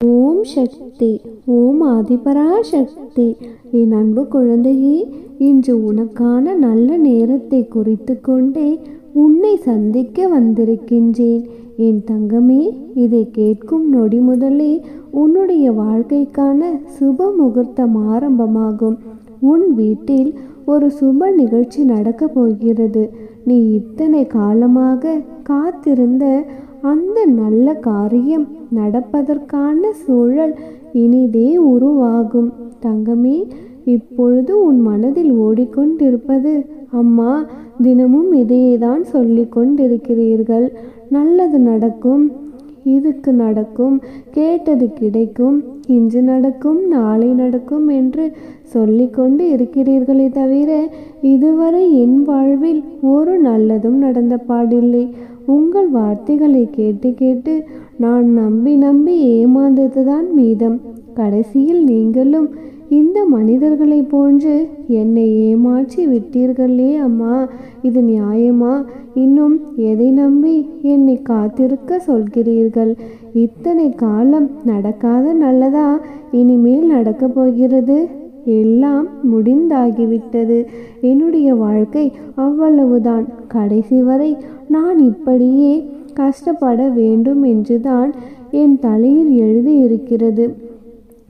ஓம் சக்தி ஓம் ஆதிபரா சக்தி என் அன்பு குழந்தையே இன்று உனக்கான நல்ல நேரத்தை குறித்து கொண்டே உன்னை சந்திக்க வந்திருக்கின்றேன். என் தங்கமே இதை கேட்கும் நொடி முதலே உன்னுடைய வாழ்க்கைக்கான சுப முகூர்த்தம் ஆரம்பமாகும். உன் வீட்டில் ஒரு சுப நிகழ்ச்சி நடக்கப் போகிறது. நீ இத்தனை காலமாக காத்திருந்த அந்த நல்ல காரியம் நடப்பதற்கான சூழல் இனிதே உருவாகும். தங்கமே இப்பொழுது உன் மனதில் ஓடிக்கொண்டிருப்பது அம்மா தினமும் இதையே தான் சொல்லிக் கொண்டிருக்கிறீர்கள். நல்லது நடக்கும். இதுக்கு நடக்கும். கேட்டது கிடைக்கும். இன்று நடக்கும் நாளை நடக்கும் என்று சொல்லிக்கொண்டு இருக்கிறீர்களே தவிர இதுவரை என் வாழ்வில் ஒரு நல்லதும் நடந்த பாடில்லை. உங்கள் வார்த்தைகளை கேட்டு கேட்டு நான் நம்பி நம்பி ஏமாந்ததுதான் மீதம். கடைசியில் நீங்களும் இந்த மனிதர்களைப் போன்று என்னை ஏமாற்றி விட்டீர்களே அம்மா. இது நியாயமா? இன்னும் எதை நம்பி என்னை காத்திருக்க சொல்கிறீர்கள்? இத்தனை காலம் நடக்காத நல்லதா? இனிமேல் நடக்கப் போகிறது? எல்லாம் முடிந்தாகிவிட்டது. என்னுடைய வாழ்க்கை அவ்வளவுதான். கடைசி வரை நான் இப்படியே கஷ்டப்பட வேண்டும் என்றுதான் என் தலையில் எழுதி இருக்கிறது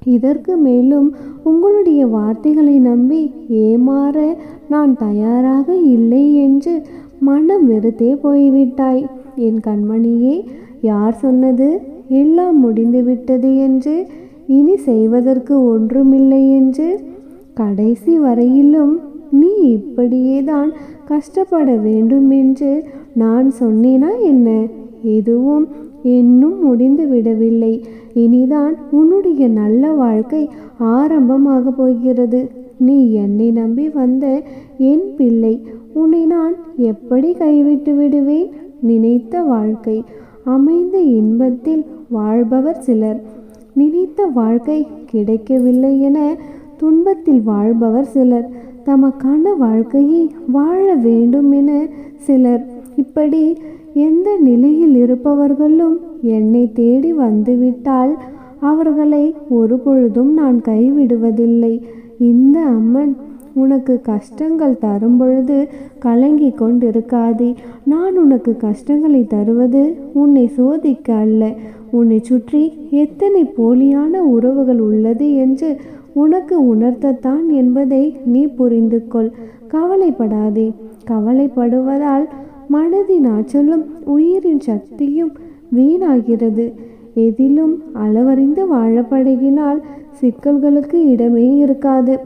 இதற்கு மேலும் உங்களுடைய வார்த்தைகளை நம்பி ஏமாற நான் தயாராக இல்லை என்று மனம் வெறுத்தே போய்விட்டாய். என் கண்மணியே யார் சொன்னது? எல்லாம் முடிந்துவிட்டது என்று இனி செய்வதற்கு ஒன்றுமில்லை என்று கடைசி வரையிலும் நீ இப்படியேதான் கஷ்டப்பட வேண்டும் என்று நான் சொன்னேனா என்ன? எதுவும் இன்னும் முடிந்து விடவில்லை. இனிதான் உன்னுடைய நல்ல வாழ்க்கை ஆரம்பமாக போகிறது. நீ என்னை நம்பி வந்த என் பிள்ளை உன்னை நான் எப்படி கைவிட்டு விடுவேன்? நினைத்த வாழ்க்கை அமைந்த இன்பத்தில் வாழ்பவர் சிலர். நினைத்த வாழ்க்கை கிடைக்கவில்லை என துன்பத்தில் வாழ்பவர் சிலர். தமக்கான வாழ்க்கையை வாழ வேண்டும் என சிலர். இப்படி எந்த நிலையில் இருப்பவர்களும் என்னை தேடி வந்துவிட்டால் அவர்களை ஒரு பொழுதும் நான் கைவிடுவதில்லை. இந்த அம்மன் உனக்கு கஷ்டங்கள் தரும் பொழுது கலங்கி கொண்டிருக்காதே. நான் உனக்கு கஷ்டங்களை தருவது உன்னை சோதிக்க அல்ல. உன்னை சுற்றி எத்தனை போலியான உறவுகள் உள்ளது என்று உனக்கு உணர்த்தத்தான் என்பதை நீ புரிந்து கொள். கவலைப்படாதே. கவலைப்படுவதால் மனதின் ஆற்றலும் உயிரின் சக்தியும் வீணாகிறது. எதிலும் அளவறிந்து வாழப்படுகினால் சிக்கல்களுக்கு இடமே இருக்காது.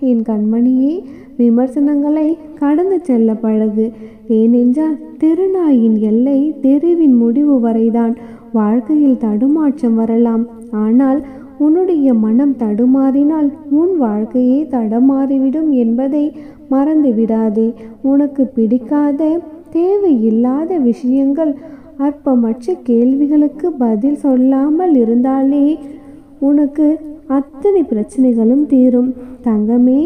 என் கண்மணியே விமர்சனங்களை கடந்து செல்ல பழகு. ஏனென்றால் தெருநாயின் எல்லை தெருவின் முடிவு வரைதான் வாழ்க்கையில் தடுமாற்றம் வரலாம். ஆனால் உன்னுடைய மனம் தடுமாறினால் உன் வாழ்க்கையே தடமாறிவிடும் என்பதை மறந்து விடாதே. உனக்கு பிடிக்காத தேவையில்லாத விஷயங்கள் அற்பமற்ற கேள்விகளுக்கு பதில் சொல்லாமல் இருந்தாலே உனக்கு அத்தனை பிரச்சனைகளும் தீரும். தங்கமே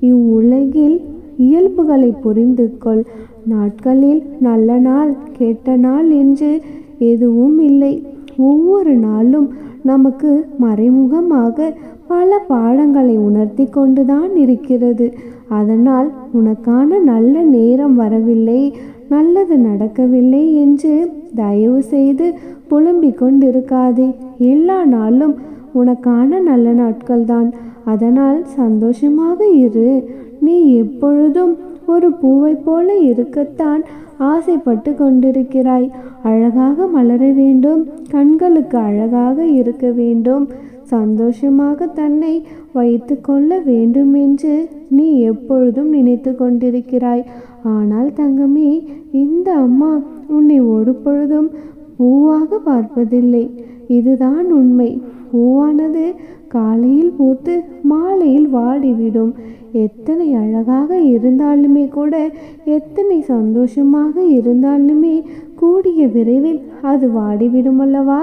இவ்வுலகில் இயல்புகளை புரிந்து கொள் நாட்களில் நல்ல நாள் கெட்ட நாள் என்று எதுவும் இல்லை. ஒவ்வொரு நாளும் நமக்கு மறைமுகமாக பல பாடங்களை உணர்த்தி கொண்டுதான் இருக்கிறது. அதனால் உனக்கான நல்ல நேரம் வரவில்லை நல்லது நடக்கவில்லை என்று தயவு செய்து புலம்பிக் கொண்டிருக்காதே. எல்லா நாளும் உனக்கான நல்ல நாட்கள்தான். அதனால் சந்தோஷமாக இரு. நீ எப்பொழுதும் ஒரு பூவை போல இருக்கத்தான் ஆசைப்பட்டு கொண்டிருக்கிறாய். அழகாக மலர வேண்டும். கண்களுக்கு அழகாக இருக்க வேண்டும். சந்தோஷமாக தன்னை வைத்து கொள்ள வேண்டும் என்று நீ எப்பொழுதும் நினைத்து கொண்டிருக்கிறாய். ஆனால் தங்கமே இந்த அம்மா உன்னை ஒரு பொழுதும் பூவாக பார்ப்பதில்லை. இதுதான் உண்மை. பூவானது காலையில் பூத்து மாலையில் வாடிவிடும். எத்தனை அழகாக இருந்தாலுமே கூட எத்தனை சந்தோஷமாக இருந்தாலுமே கூடிய விரைவில் அது வாடிவிடும் அல்லவா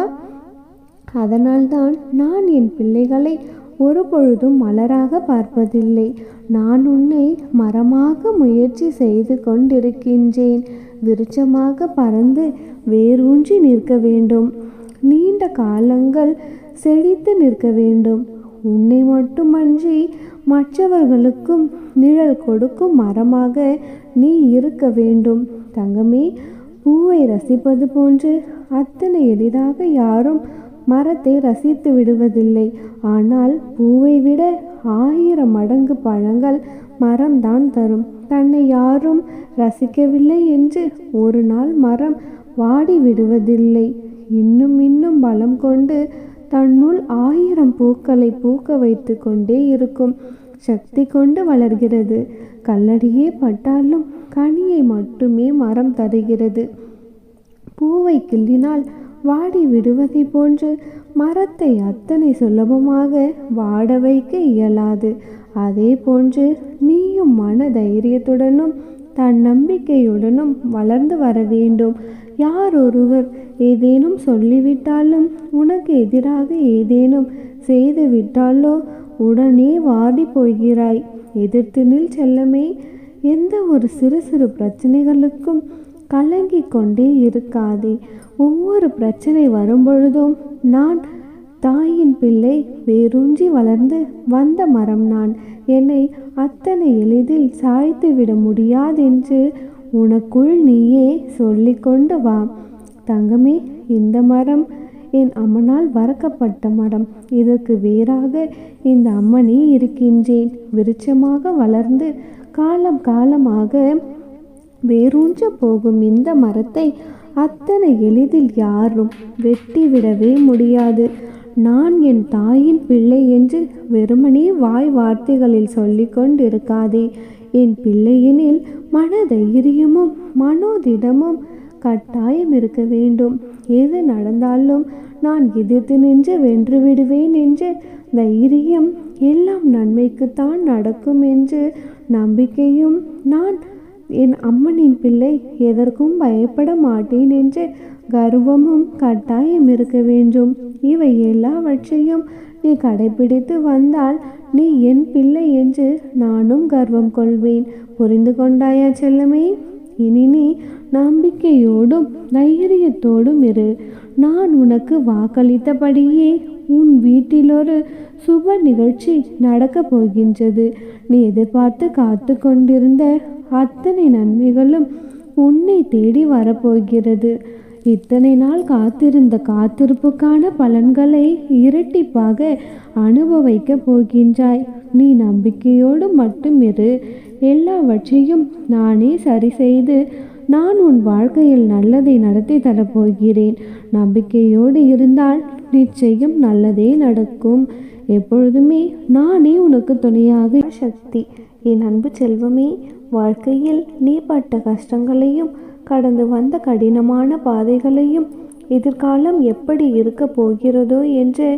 அதனால்தான் நான் என் பிள்ளைகளை ஒரு பொழுதும் மலராக பார்ப்பதில்லை. நான் உன்னை மரமாக முயற்சி செய்து கொண்டிருக்கின்றேன். விருட்சமாக பறந்து வேரூன்றி நிற்க வேண்டும். நீண்ட நீண்ட காலங்கள் செழித்து நிற்க வேண்டும். உன்னை மட்டுமன்றி மற்றவர்களுக்கும் நிழல் கொடுக்கும் மரமாக நீ இருக்க வேண்டும். தங்கமே பூவை ரசிப்பது போன்று அத்தனை எளிதாக யாரும் மரத்தை ரசித்து விடுவதில்லை. ஆனால் பூவை விட ஆயிரம் மடங்கு பழங்கள் மரம்தான் தரும். தன்னை யாரும் ரசிக்கவில்லை என்று ஒரு நாள் மரம் வாடி விடுவதில்லை. இன்னும் இன்னும் பலம் கொண்டு தன்னுள் ஆயிரம் பூக்களை பூக்க வைத்து கொண்டே இருக்கும். சக்தி கொண்டு வளர்கிறது. கல்லடியே பட்டாலும் கனியை மட்டுமே மரம் தருகிறது. பூவை கிள்ளினால் வாடி விடுவதை போன்று மரத்தை அத்தனை சுலபமாக வாட வைக்க இயலாது. அதே போன்று நீயும் மன தைரியத்துடனும் தன் நம்பிக்கையுடனும் வளர்ந்து வர வேண்டும். யார் ஒருவர் ஏதேனும் சொல்லிவிட்டாலும் உனக்கு எதிராக ஏதேனும் செய்து விட்டாலோ உடனே வாடி போகிறாய். எதிர்த்து நில் செல்லமே. எந்த ஒரு சிறு சிறு பிரச்சனைகளுக்கும் கலங்கி கொண்டே இருக்காதே. ஒவ்வொரு பிரச்சனை வரும்பொழுதும் நான் தாயின் பிள்ளை வேரூன்றி வளர்ந்து வந்த மரம் நான். என்னை அத்தனை எளிதில் சாய்த்து விட முடியாதென்று உனக்குள் நீயே சொல்லிக்கொண்டு வா. தங்கமே இந்த மரம் என் அம்மனால் வறக்கப்பட்ட மரம். இதற்கு வேறாக இந்த அம்மனே இருக்கின்றேன். விருட்சமாக வளர்ந்து காலம் காலமாக வேரூன்ற போகும் இந்த மரத்தை அத்தனை எளிதில் யாரும் வெட்டிவிடவே முடியாது. நான் என் தாயின் பிள்ளை என்று வெறுமனே வாய் வார்த்தைகளில் சொல்லிக்கொண்டிருக்காதே என் பிள்ளையெனில் மன தைரியமும் மனோதிடமும் கட்டாயம் இருக்க வேண்டும். எது நடந்தாலும் நான் எதிர்த்து நின்று வென்று விடுவேன் என்று தைரியம் எல்லாம் நன்மைக்குத்தான் நடக்கும் என்று நம்பிக்கையும் நான் என் அம்மனின் பிள்ளை எதற்கும் பயப்பட மாட்டேன் என்று கர்வமும் கட்டாயம் இருக்க வேண்டும். இவை எல்லாவற்றையும் நீ கடைபிடித்து வந்தால் நீ என் பிள்ளை என்று நானும் கர்வம் கொள்வேன். புரிந்து கொண்டாயா செல்லமே? இனி நீ நம்பிக்கையோடும் தைரியத்தோடும் இரு. நான் உனக்கு வாக்களித்தபடியே உன் வீட்டில் ஒரு சுப நிகழ்ச்சி நடக்கப் போகின்றது. நீ எதிர்பார்த்து காத்து கொண்டிருந்த அத்தனை நன்மைகளும் உன்னை தேடி வரப்போகிறது. இத்தனை நாள் காத்திருந்த காத்திருப்புக்கான பலன்களை இரட்டிப்பாக அனுபவிக்கப் போகின்றாய். நீ நம்பிக்கையோடு மட்டும் இரு. எல்லாவற்றையும் நானே சரி செய்து நான் உன் வாழ்க்கையில் நல்லதை நடத்தி தரப்போகிறேன் நம்பிக்கையோடு இருந்தால் நிச்சயம் நல்லதே நடக்கும். எப்பொழுதுமே நானே உனக்கு துணையாக சக்தி என் அன்பு செல்வமே வாழ்க்கையில் நீ பட்ட கஷ்டங்களையும் கடந்து வந்த கடினமான பாதைகளையும் எதிர்காலம் எப்படி இருக்க போகிறதோ என்று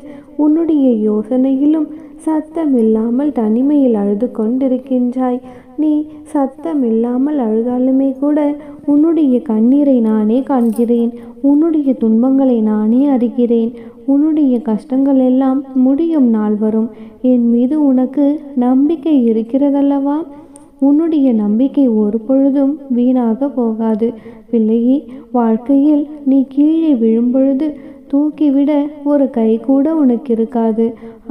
உன்னுடைய யோசனையிலும் சத்தமில்லாமல் தனிமையில் அழுது கொண்டிருக்கின்றாய். நீ சத்தமில்லாமல் அழுதாலுமே கூட உன்னுடைய கண்ணீரை நானே காண்கிறேன். உன்னுடைய துன்பங்களை நானே அறிகிறேன். உன்னுடைய கஷ்டங்கள் எல்லாம் முடியும் நாள் வரும். என் மீது உனக்கு நம்பிக்கை இருக்கிறதல்லவா? உன்னுடைய நம்பிக்கை ஒரு பொழுதும் வீணாக போகாது. பிள்ளையே வாழ்க்கையில் நீ கீழே விழும்பொழுது தூக்கிவிட ஒரு கை கூட உனக்கு இருக்காது.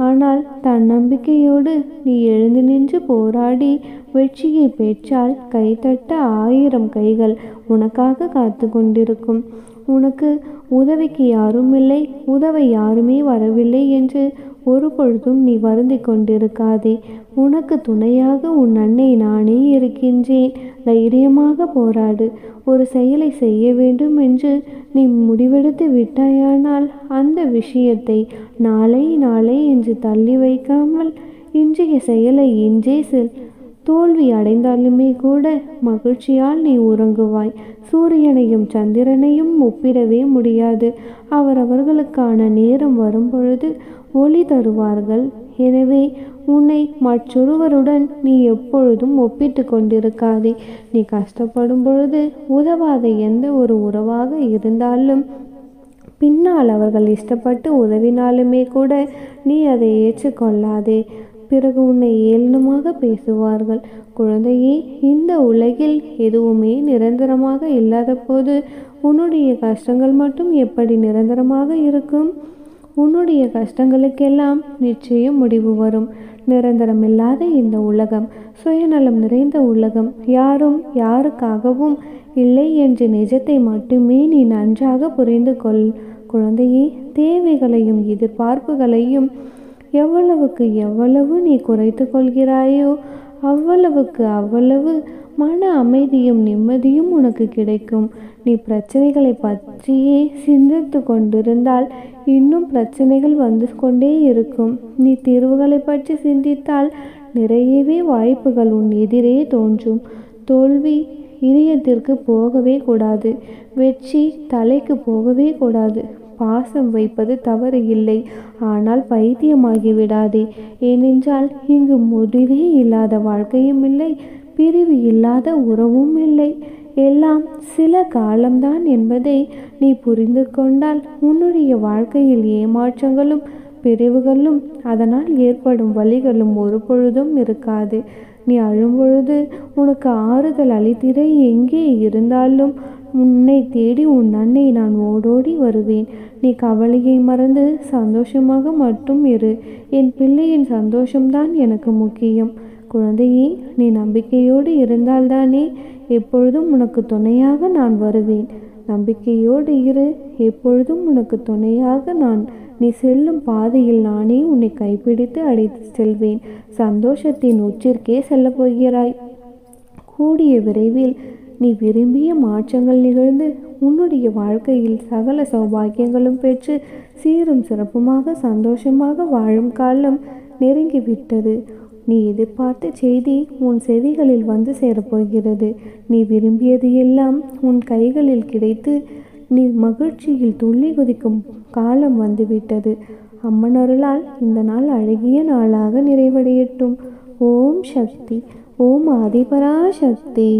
ஆனால் தன்னம்பிக்கையோடு நீ எழுந்து நின்று போராடி வெற்றியை பெற்றால் கைத்தட்ட ஆயிரம் கைகள் உனக்காக காத்து கொண்டிருக்கும் உனக்கு உதவிக்கு யாரும் இல்லை உதவ யாருமே வரவில்லை என்று ஒரு பொழுதும் நீ வருந்தி கொண்டிருக்காதே. உனக்கு துணையாக உன் அன்னை நானே இருக்கின்றேன். தைரியமாக போராடு. ஒரு செயலை செய்ய வேண்டும் என்று நீ முடிவெடுத்து விட்டாயானால் அந்த விஷயத்தை நாளை நாளை என்று தள்ளி வைக்காமல் இன்றைய செயலை இன்றே செல். தோல்வி அடைந்தாலுமே கூட மகிழ்ச்சியால் நீ உறங்குவாய். சூரியனையும் சந்திரனையும் ஒப்பிடவே முடியாது. அவரவர்களுக்கான நேரம் வரும்பொழுது ஒளி தருவார்கள். எனவே உன்னை மற்றொருவருடன் நீ எப்பொழுதும் ஒப்பிட்டு கொண்டிருக்காதே. நீ கஷ்டப்படும் பொழுது உதவாத எந்த ஒரு உறவாக இருந்தாலும் பின்னால் அவர்கள் இஷ்டப்பட்டு உதவினாலுமே கூட நீ அதை ஏற்றுக்கொள்ளாதே. பிறகு உன்னை ஏளனமாக பேசுவார்கள். குழந்தையே இந்த உலகில் எதுவுமே நிரந்தரமாக இல்லாத போது உன்னுடைய கஷ்டங்கள் மட்டும் எப்படி நிரந்தரமாக இருக்கும்? உன்னுடைய கஷ்டங்களுக்கெல்லாம் நிச்சயம் முடிவு வரும். நிரந்தரமில்லாத இந்த உலகம் சுயநலம் நிறைந்த உலகம் யாரும் யாருக்காகவும் இல்லை என்ற நிஜத்தை மட்டுமே நீ நன்றாக புரிந்து கொள். குழந்தையே தேவைகளையும் எதிர்பார்ப்புகளையும் எவ்வளவுக்கு எவ்வளவு நீ குறைத்து கொள்கிறாயோ அவ்வளவுக்கு அவ்வளவு மன அமைதியும் நிம்மதியும் உனக்கு கிடைக்கும். நீ பிரச்சனைகளை பற்றியே சிந்தித்து கொண்டிருந்தால் இன்னும் பிரச்சனைகள் வந்து கொண்டே இருக்கும். நீ தீர்வுகளை பற்றி சிந்தித்தால் நிறையவே வாய்ப்புகள் உன் எதிரே தோன்றும். தோல்வி இதயத்திற்கு போகவே கூடாது. வெற்றி தலைக்கு போகவே கூடாது. பாசம் வைப்பது தவறு இல்லை. ஆனால் பைத்தியமாகிவிடாதே ஏனென்றால் இங்கு முடிவே இல்லாத வாழ்க்கையும் இல்லை. பிரிவு இல்லாத உறவும் இல்லை. எல்லாம் சில காலம்தான் என்பதை நீ புரிந்து கொண்டால் உன்னுடைய வாழ்க்கையில் ஏமாற்றங்களும் பிரிவுகளும் அதனால் ஏற்படும் வழிகளும் ஒரு பொழுதும் இருக்காது. நீ அழும்பொழுது உனக்கு ஆறுதல் அளித்திரை எங்கே இருந்தாலும் உன்னை தேடி உன் அன்னை நான் ஓடோடி வருவேன். நீ கவலையை மறந்து சந்தோஷமாக மட்டும் இரு. என் பிள்ளையின் சந்தோஷம்தான் எனக்கு முக்கியம். குழந்தையே நீ நம்பிக்கையோடு இருந்தால்தானே எப்பொழுதும் உனக்கு துணையாக நான் வருவேன். நம்பிக்கையோடு இரு எப்பொழுதும் உனக்கு துணையாக நான். நீ செல்லும் பாதையில் நானே உன்னை கைப்பிடித்து அழைத்து செல்வேன். சந்தோஷத்தின் உச்சிற்கே செல்லப் போகிறாய். கூடிய விரைவில் நீ விரும்பிய மாற்றங்கள் நிகழ்ந்து உன்னுடைய வாழ்க்கையில் சகல சௌபாக்கியங்களும் பெற்று சீரும் சிறப்புமாக சந்தோஷமாக வாழும் காலம் நெருங்கிவிட்டது. நீ எதிர்பார்த்த செய்தி உன் செவிகளில் வந்து சேரப்போகிறது. நீ விரும்பியது எல்லாம் உன் கைகளில் கிடைத்து நீ மகிழ்ச்சியில் துள்ளி குதிக்கும் காலம் வந்துவிட்டது. அம்மன் அருளால் இந்த நாள் அழகிய நாளாக நிறைவடையட்டும். ஓம் சக்தி. ஓம் ஆதிபரா சக்தி